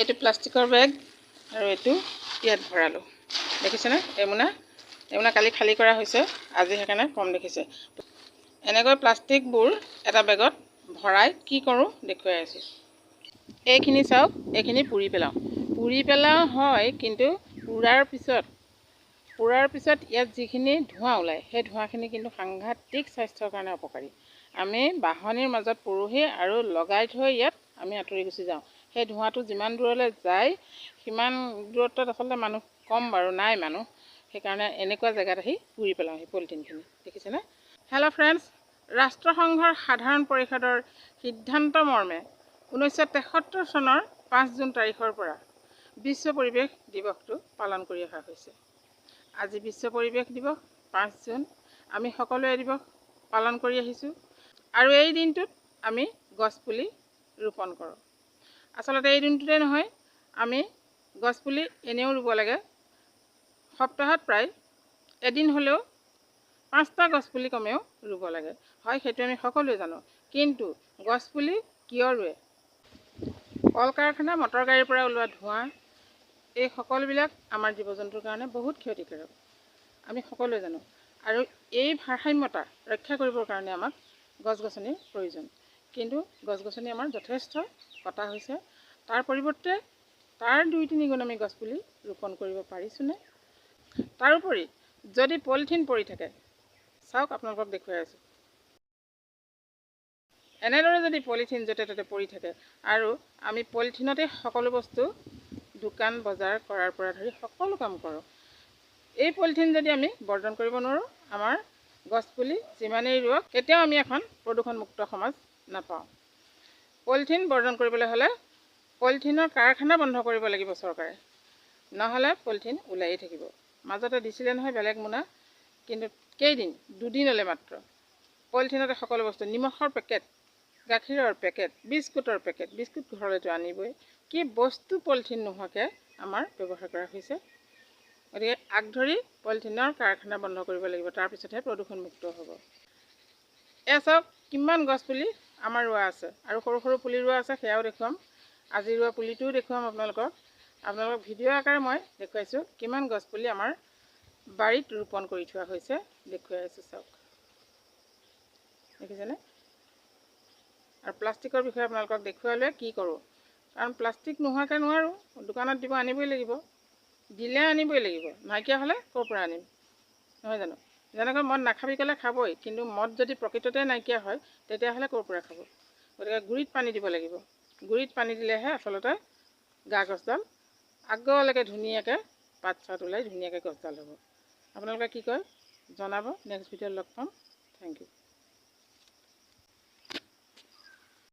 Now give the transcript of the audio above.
এইটো প্লাষ্টিকৰ বেগ আৰু এইটো ইয়াত ভৰালোঁ। দেখিছেনে এমুনা এমুনা কালি খালী কৰা হৈছে আজি সেইকাৰণে কম দেখিছে। এনেকৈ প্লাষ্টিকবোৰ এটা বেগত ভৰাই কি কৰোঁ দেখুৱাই আছোঁ। এইখিনি চাওক এইখিনি পুৰি পেলাওঁ। পুৰি পেলাওঁ হয় কিন্তু পুৰাৰ পিছত পুৰাৰ পিছত ইয়াত যিখিনি ধোঁৱা ওলায় সেই ধোঁৱাখিনি কিন্তু সাংঘাতিক স্বাস্থ্যৰ কাৰণে অপকাৰী আমি বাঁহনিৰ মাজত পুৰোহি আৰু লগাই থৈ ইয়াত আমি আঁতৰি গুচি যাওঁ। সেই ধোঁৱাটো যিমান দূৰলৈ যায় সিমান দূৰত্বত আচলতে মানুহ কম বাৰু নাই মানুহ। সেইকাৰণে এনেকুৱা জেগাত আহি পুৰি পেলাওঁ সেই পলিথিনখিনি। দেখিছেনে? হেল্ল' ফ্ৰেণ্ডছ ৰাষ্ট্ৰসংঘৰ সাধাৰণ পৰিষদৰ সিদ্ধান্ত মৰ্মে ঊনৈছশ তেসত্তৰ চনৰ পাঁচ জুন তাৰিখৰ পৰা বিশ্ব পৰিৱেশ দিৱসটো পালন কৰি অহা হৈছে। আজি বিশ্ব পৰিৱেশ দিৱস পাঁচ জুন। আমি সকলোৱে দিৱস পালন কৰি আহিছোঁ। আৰু এই দিনটোত আমি গছপুলি ৰোপণ কৰোঁ। আচলতে এই দিনটোতে নহয় আমি গছপুলি এনেও ৰুব লাগে। সপ্তাহত প্ৰায় এদিন হ'লেও পাঁচটা গছপুলি কমেও ৰুব লাগে। হয় সেইটো আমি সকলোৱে জানো। কিন্তু গছপুলি কিয় ৰুৱে? কল কাৰখানা মটৰ গাড়ীৰ পৰা ওলোৱা ধোঁৱা এই সকলোবিলাক আমাৰ জীৱ জন্তুৰ কাৰণে বহুত ক্ষতিকাৰক। আমি সকলোৱে জানো। আৰু এই ভাৰসাম্যতা ৰক্ষা কৰিবৰ কাৰণে আমাক গছ গছনিৰ প্ৰয়োজন। কিন্তু গছ গছনি আমাৰ যথেষ্ট কটা হৈছে। তাৰ পৰিৱৰ্তে তাৰ দুই তিনি গুণ আমি গছপুলি ৰোপণ কৰিব পাৰিছোঁনে? তাৰোপৰি যদি পলিথিন পৰি থাকে চাওক আপোনালোকক দেখুৱাই আছোঁ। এনেদৰে যদি পলিথিন য'তে ত'তে পৰি থাকে আৰু আমি পলিথিনতে সকলো বস্তু দোকান বজাৰ কৰাৰ পৰা ধৰি সকলো কাম কৰোঁ এই পলিথিন যদি আমি বৰ্জন কৰিব নোৱাৰোঁ আমাৰ গছপুলি যিমানেই ৰুৱক কেতিয়াও আমি এখন প্ৰদূষণমুক্ত সমাজ নাপাওঁ। পলিথিন বৰ্জন কৰিবলৈ হ'লে পলিথিনৰ কাৰখানা বন্ধ কৰিব লাগিব চৰকাৰে। নহ'লে পলিথিন ওলায়েই থাকিব। মাজতে দিছিলে নহয় বেলেগ মোনা কিন্তু কেইদিন? দুদিনলৈ মাত্ৰ। পলিথিনতে সকলো বস্তু নিমখৰ পেকেট গাখীৰৰ পেকেট বিস্কুটৰ পেকেট বিস্কুট ঘৰলৈতো আনিবই। কি বস্তু পলিথিন নোহোৱাকৈ আমাৰ ব্যৱহাৰ কৰা হৈছে? গতিকে আগ ধৰি পলিথিনৰ কাৰখানা বন্ধ কৰিব লাগিব তাৰপিছতহে প্ৰদূষণমুক্ত হ'ব। এয়া চাওক কিমান গছপুলি আমাৰ ৰোৱা আছে। আৰু সৰু সৰু পুলি ৰোৱা আছে সেয়াও দেখুৱাম। আজি ৰোৱা পুলিটোও দেখুৱাম আপোনালোকক। আপোনালোকক ভিডিঅ' আকাৰে মই দেখুৱাইছোঁ কিমান গছপুলি আমাৰ বাৰীত ৰোপণ কৰি থোৱা হৈছে দেখুৱাই আছোঁ চাওক। দেখিছেনে? আৰু প্লাষ্টিকৰ বিষয়ে আপোনালোকক দেখুৱালে কি কৰোঁ? কাৰণ প্লাষ্টিক নোহোৱাকৈ নোৱাৰোঁ দোকানত দিব আনিবই লাগিব। দিলে আনিবই লাগিব। নাইকিয়া হ'লে ক'ৰ পৰা আনিম? নহয় জানো? যেনেকৈ মদ নাখাবি ক'লে খাবই কিন্তু মদ যদি প্ৰকৃততে নাইকিয়া হয় তেতিয়াহ'লে ক'ৰ পৰা খাব? গতিকে গুড়িত পানী দিব লাগিব। গুড়িত পানী দিলেহে আচলতে গা গছডাল আগলৈকে ধুনীয়াকৈ পাত চাত ওলাই ধুনীয়াকৈ গছডাল হ'ব। আপোনালোকে কি কয়? জনাব। নেক্সট ভিডিঅ'ত লগ পাম। Thank U